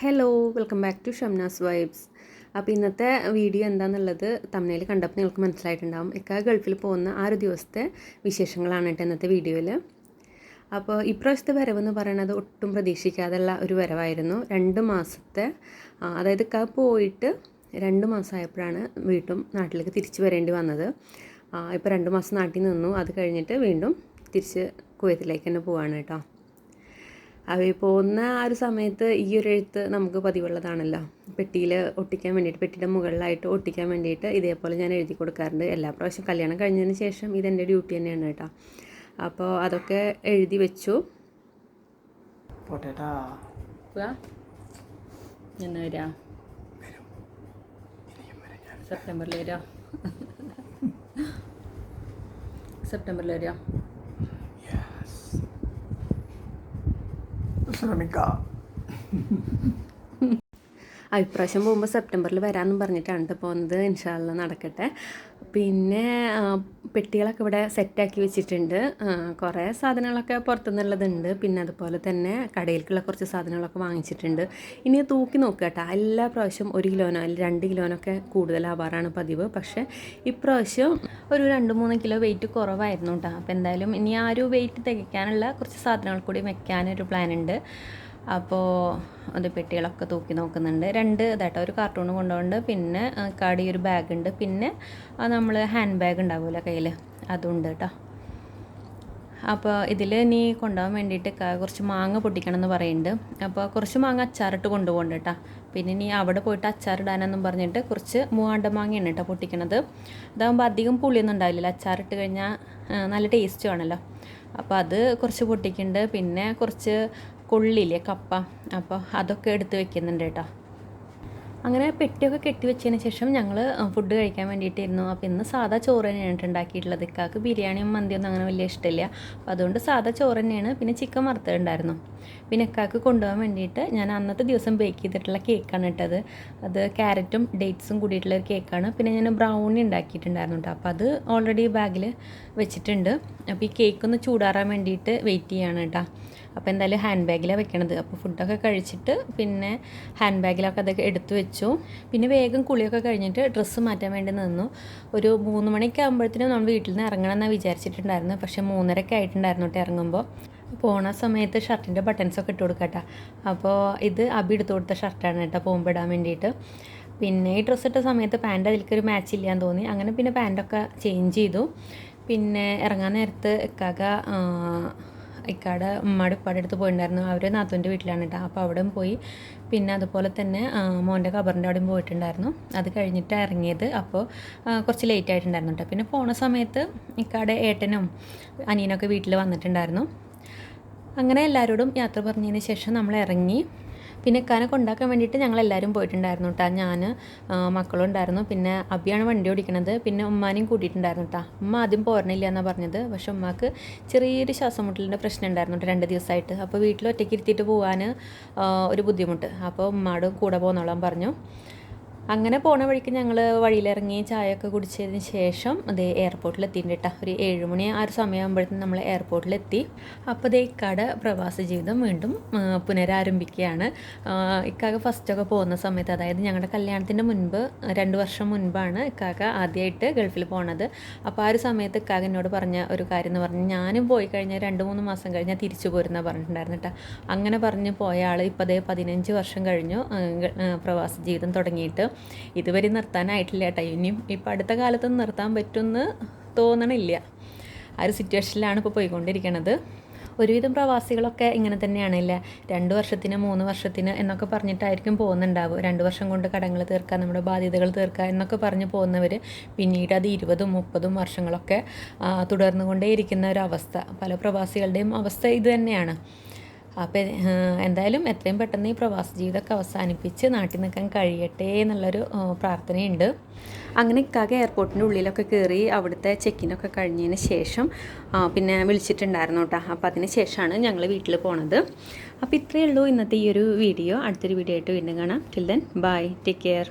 Hello welcome back to Shamnas vibes അപ്പോൾ ഇന്നത്തെ video എന്താണെന്നുള്ളത് തമിഴിൽ കണ്ടപ്പോൾ നിങ്ങൾക്ക് മനസ്സിലായിട്ടുണ്ടാവും. ഇക്ക ഗൾഫിൽ പോകുന്ന ആ ഒരു ദിവസത്തെ വിശേഷങ്ങളാണ് കേട്ടോ ഇന്നത്തെ വീഡിയോയിൽ അപ്പോൾ ഇപ്രാവശ്യത്തെ വരവെന്ന് പറയുന്നത് ഒട്ടും പ്രതീക്ഷിക്കാതെയുള്ള ഒരു വരവായിരുന്നു. രണ്ട് മാസത്തെ അതായത് ഇക്ക പോയിട്ട് രണ്ട് മാസമായപ്പോഴാണ് വീണ്ടും നാട്ടിലേക്ക് തിരിച്ചു വരേണ്ടി വന്നത്. ഇപ്പോൾ രണ്ട് മാസം നാട്ടിൽ നിന്നു. അത് കഴിഞ്ഞിട്ട് വീണ്ടും തിരിച്ച് കുവൈത്തിലേക്ക് തന്നെ പോവാണ് കേട്ടോ. അവ പോകുന്ന ആ ഒരു സമയത്ത് ഈ ഒരു എഴുത്ത് നമുക്ക് പതിവുള്ളതാണല്ലോ. പെട്ടിയിൽ ഒട്ടിക്കാൻ വേണ്ടിയിട്ട് പെട്ടിയുടെ മുകളിലായിട്ട് ഒട്ടിക്കാൻ വേണ്ടിയിട്ട് ഇതേപോലെ ഞാൻ എഴുതി കൊടുക്കാറുണ്ട്. എല്ലാ പ്രാവശ്യം കല്യാണം കഴിഞ്ഞതിന് ശേഷം ഇതെന്റെ ഡ്യൂട്ടി തന്നെയാണ് കേട്ടോ. അപ്പോൾ അതൊക്കെ എഴുതി വെച്ചു. പോട്ടേട്ടാ എന്നാ വരാ? സെപ്റ്റംബറിൽ വരാം. സെപ്റ്റംബറിൽ വരാം. ശ്രമിക്കാം ആ ഇപ്രാവശ്യം പോകുമ്പോൾ സെപ്റ്റംബറിൽ വരാമെന്നും പറഞ്ഞിട്ടാണ് പോകുന്നത്. ഇൻഷാല്ല നടക്കട്ടെ. പിന്നെ പെട്ടികളൊക്കെ ഇവിടെ സെറ്റാക്കി വെച്ചിട്ടുണ്ട്. കുറേ സാധനങ്ങളൊക്കെ പുറത്തുനിന്നുള്ളതുണ്ട്. പിന്നെ അതുപോലെ തന്നെ കടയിലേക്കുള്ള കുറച്ച് സാധനങ്ങളൊക്കെ വാങ്ങിച്ചിട്ടുണ്ട്. ഇനി തൂക്കി നോക്കുക കേട്ടോ എല്ലാ പ്രാവശ്യം ഒരു കിലോനോ അല്ലെങ്കിൽ രണ്ട് കിലോനൊക്കെ കൂടുതലാവാറാണ് പതിവ്. പക്ഷേ ഇപ്രാവശ്യം ഒരു രണ്ട് മൂന്ന് കിലോ വെയിറ്റ് കുറവായിരുന്നു കേട്ടോ അപ്പോൾ എന്തായാലും ഇനി ആ ഒരു വെയിറ്റ് തികയ്ക്കാനുള്ള കുറച്ച് സാധനങ്ങൾ കൂടി വെക്കാനൊരു പ്ലാൻ ഉണ്ട്. അപ്പോൾ അത് പെട്ടികളൊക്കെ തൂക്കി നോക്കുന്നുണ്ട്. രണ്ട് ഇതാട്ടോ ഒരു കാർട്ടൂൺ കൊണ്ടുപോകുന്നുണ്ട്. പിന്നെ കാടി ഒരു ബാഗ് ഉണ്ട്. പിന്നെ നമ്മൾ ഹാൻഡ് ബാഗ് ഉണ്ടാവില്ല കയ്യിൽ അതുണ്ട് കേട്ടോ അപ്പോൾ ഇതിൽ ഇനി കൊണ്ടുപോകാൻ വേണ്ടിയിട്ട് കുറച്ച് മാങ്ങ പൊട്ടിക്കണം എന്ന് പറയുന്നുണ്ട്. അപ്പോൾ കുറച്ച് മാങ്ങ അച്ചാറിട്ട് കൊണ്ടുപോകണ്ട കേട്ടോ പിന്നെ ഇനി അവിടെ പോയിട്ട് അച്ചാറിടാനെന്നും പറഞ്ഞിട്ട് കുറച്ച് മൂവാണ്ട മാങ്ങയാണ് കേട്ടോ പൊട്ടിക്കണത്. ഇതാകുമ്പോൾ അധികം പുളിയൊന്നും ഉണ്ടാവില്ലല്ലോ. അച്ചാറിട്ട് കഴിഞ്ഞാൽ നല്ല ടേസ്റ്റും ആണല്ലോ അപ്പോൾ അത് കുറച്ച് പൊട്ടിക്കുന്നുണ്ട്. പിന്നെ കുറച്ച് കൊള്ളില്ലേ കപ്പ? അപ്പോൾ അതൊക്കെ എടുത്ത് വെക്കുന്നുണ്ട് കേട്ടോ. അങ്ങനെ പെട്ടിയൊക്കെ കെട്ടി വെച്ചതിന് ശേഷം ഞങ്ങൾ ഫുഡ് കഴിക്കാൻ വേണ്ടിയിട്ടിരുന്നു അപ്പോൾ ഇന്ന് സാധാ ചോറ് തന്നെയാണ് ഉണ്ടാക്കിയിട്ടുള്ളത്. ഇക്കാക്ക് ബിരിയാണിയും മന്തിയൊന്നും അങ്ങനെ വലിയ ഇഷ്ടമില്ല. അപ്പോൾ അതുകൊണ്ട് സാധാ ചോറ് തന്നെയാണ്. പിന്നെ ചിക്കൻ വറുത്തതുണ്ടായിരുന്നു പിന്നെ ഇക്കാക്ക് കൊണ്ടുപോകാൻ വേണ്ടിയിട്ട് ഞാൻ അന്നത്തെ ദിവസം ബേക്ക് ചെയ്തിട്ടുള്ള കേക്കാണ് ഇട്ടത്. അത് ക്യാരറ്റും ഡേറ്റ്സും കൂടിയിട്ടുള്ള ഒരു കേക്കാണ് പിന്നെ ഞാൻ ബ്രൗണി ഉണ്ടാക്കിയിട്ടുണ്ടായിരുന്നു കേട്ടോ. അപ്പോൾ അത് ഓൾറെഡി ബാഗിൽ വെച്ചിട്ടുണ്ട്. അപ്പോൾ ഈ കേക്ക് ഒന്ന് ചൂടാറാൻ വേണ്ടിയിട്ട് വെയിറ്റ് ചെയ്യാണ് കേട്ടോ. അപ്പോൾ എന്തായാലും ഹാൻഡ് ബാഗിലാണ് വെക്കണത്. അപ്പോൾ ഫുഡൊക്കെ കഴിച്ചിട്ട് പിന്നെ ഹാൻഡ് ബാഗിലൊക്കെ അതൊക്കെ എടുത്തു വെച്ചു. പിന്നെ വേഗം കുളിയൊക്കെ കഴിഞ്ഞിട്ട് ഡ്രസ്സ് മാറ്റാൻ വേണ്ടി നിന്നു. ഒരു മൂന്ന് മണിയൊക്കെ ആകുമ്പോഴത്തേനും നമ്മൾ വീട്ടിൽ നിന്ന് ഇറങ്ങണം എന്നാണ് വിചാരിച്ചിട്ടുണ്ടായിരുന്നു. പക്ഷേ മൂന്നരയൊക്കെ ആയിട്ടുണ്ടായിരുന്നു കേട്ടോ ഇറങ്ങുമ്പോൾ. പോണ സമയത്ത് ഷർട്ടിന്റെ ബട്ടൺസൊക്കെ ഇട്ട് കൊടുക്കട്ടെ അപ്പോൾ ഇത് അബി എടുത്തു കൊടുത്ത ഷർട്ടാണ് കേട്ടോ പോകുമ്പോൾ ഇടാൻ വേണ്ടിയിട്ട്. പിന്നെ ഈ ഡ്രസ്സ് ഇട്ട സമയത്ത് പാന്റ് അതിലേക്കൊരു മാച്ച് ഇല്ലാന്ന് തോന്നി. അങ്ങനെ പിന്നെ പാന്റൊക്കെ ചേഞ്ച് ചെയ്തു. പിന്നെ ഇറങ്ങാൻ നേരത്ത് ഇക്കാക ഇക്കാടെ ഉമ്മയുടെ ഉപ്പാടെ അടുത്ത് പോയിട്ടുണ്ടായിരുന്നു അവർ നാത്തൂന്റെ വീട്ടിലാണ് കേട്ടോ അപ്പോൾ അവിടെയും പോയി. പിന്നെ അതുപോലെ തന്നെ മോന്റെ കബറിന്റെ അവിടെയും പോയിട്ടുണ്ടായിരുന്നു. അത് കഴിഞ്ഞിട്ട് ഇറങ്ങിയത് അപ്പോൾ കുറച്ച് ലേറ്റ് ആയിട്ടുണ്ടായിരുന്നു കേട്ടോ പിന്നെ പോണ സമയത്ത് ഇക്കാടെ ഏട്ടനും അനിയനൊക്കെ വീട്ടിൽ വന്നിട്ടുണ്ടായിരുന്നു. അങ്ങനെ എല്ലാവരോടും യാത്ര പറഞ്ഞതിന് ശേഷം നമ്മൾ ഇറങ്ങി പിന്നെ ഇക്കാനെ കൊണ്ടാക്കാൻ വേണ്ടിയിട്ട് ഞങ്ങൾ എല്ലാവരും പോയിട്ടുണ്ടായിരുന്നു കേട്ടോ ഞാൻ മക്കളും ഉണ്ടായിരുന്നു. പിന്നെ അബിയാണ് വണ്ടി ഓടിക്കണത്. പിന്നെ ഉമ്മാനെയും കൂട്ടിയിട്ടുണ്ടായിരുന്നു കേട്ടോ ഉമ്മ ആദ്യം പോരണില്ല എന്നാണ് പറഞ്ഞത്. പക്ഷെ ഉമ്മാക്ക് ചെറിയൊരു ശ്വാസം മുട്ടലിന്റെ പ്രശ്നം ഉണ്ടായിരുന്നു കേട്ടോ രണ്ട് ദിവസമായിട്ട് അപ്പോൾ വീട്ടിൽ ഒറ്റയ്ക്ക് ഇരുത്തിയിട്ട് പോകാൻ ഒരു ബുദ്ധിമുട്ട്. അപ്പോൾ ഉമ്മാടും കൂടെ പോകുന്നോളാൻ പറഞ്ഞു. അങ്ങനെ പോണ വഴിക്ക് ഞങ്ങൾ വഴിയിലിറങ്ങി ചായയൊക്കെ കുടിച്ചതിന് ശേഷം അതേ എയർപോർട്ടിൽ കേട്ടോ ഒരു ഏഴുമണി ആ ഒരു സമയമാകുമ്പോഴത്തേക്കും നമ്മൾ എയർപോർട്ടിലെത്തി. അപ്പോൾ അതേ കട പ്രവാസ ജീവിതം വീണ്ടും പുനരാരംഭിക്കുകയാണ്. ഇക്കാക ഫസ്റ്റൊക്കെ പോകുന്ന സമയത്ത് അതായത് ഞങ്ങളുടെ കല്യാണത്തിന്റെ മുൻപ് രണ്ട് വർഷം മുൻപാണ് ഇക്കാക്ക ആദ്യമായിട്ട് ഗൾഫിൽ പോണത്. അപ്പോൾ ആ ഒരു സമയത്ത് ഇക്കാക്ക എന്നോട് പറഞ്ഞ ഒരു കാര്യം എന്ന് പറഞ്ഞാൽ ഞാനും പോയി കഴിഞ്ഞാൽ രണ്ട് മൂന്ന് മാസം കഴിഞ്ഞാൽ തിരിച്ചു പോരുന്ന പറഞ്ഞിട്ടുണ്ടായിരുന്നു കേട്ടോ അങ്ങനെ പറഞ്ഞ് പോയ ആൾ ഇപ്പോൾ അതേ പതിനഞ്ച് വർഷം കഴിഞ്ഞു പ്രവാസ ജീവിതം തുടങ്ങിയിട്ട്. ഇതുവരെ നിർത്താനായിട്ടില്ല കേട്ടോ. ഇനിയും ഇപ്പം അടുത്ത കാലത്തൊന്നും നിർത്താൻ പറ്റുമെന്ന് തോന്നണില്ല. ആ ഒരു സിറ്റുവേഷനിലാണ് ഇപ്പോൾ പോയിക്കൊണ്ടിരിക്കണത്. ഒരുവിധം പ്രവാസികളൊക്കെ ഇങ്ങനെ തന്നെയാണ് തന്നെയാണല്ലേ രണ്ട് വർഷത്തിന് മൂന്ന് വർഷത്തിന് എന്നൊക്കെ പറഞ്ഞിട്ടായിരിക്കും പോകുന്നുണ്ടാവുക. രണ്ട് വർഷം കൊണ്ട് കടങ്ങൾ തീർക്കുക നമ്മുടെ ബാധ്യതകൾ തീർക്കുക എന്നൊക്കെ പറഞ്ഞ് പോകുന്നവർ പിന്നീട് അത് ഇരുപതും മുപ്പതും വർഷങ്ങളൊക്കെ തുടർന്നുകൊണ്ടേയിരിക്കുന്ന ഒരു അവസ്ഥ. പല പ്രവാസികളുടെയും അവസ്ഥ ഇത് തന്നെയാണ്. അപ്പോൾ എന്തായാലും എത്രയും പെട്ടെന്ന് ഈ പ്രവാസ ജീവിതമൊക്കെ അവസാനിപ്പിച്ച് നാട്ടിൽ നിൽക്കാൻ കഴിയട്ടെ എന്നുള്ളൊരു പ്രാർത്ഥനയുണ്ട്. അങ്ങനെ ഇക്കാകെ എയർപോർട്ടിന്റെ ഉള്ളിലൊക്കെ കയറി അവിടുത്തെ ചെക്കിനൊക്കെ കഴിഞ്ഞതിന് ശേഷം പിന്നെ വിളിച്ചിട്ടുണ്ടായിരുന്നു കേട്ടോ അപ്പോൾ അതിന് ശേഷമാണ് ഞങ്ങൾ വീട്ടിൽ പോണത്. അപ്പോൾ ഇത്രയേ ഉള്ളൂ ഇന്നത്തെ ഈ ഒരു വീഡിയോ. അടുത്തൊരു വീഡിയോ ആയിട്ട് വീണ്ടും കാണാം. Till then bye take care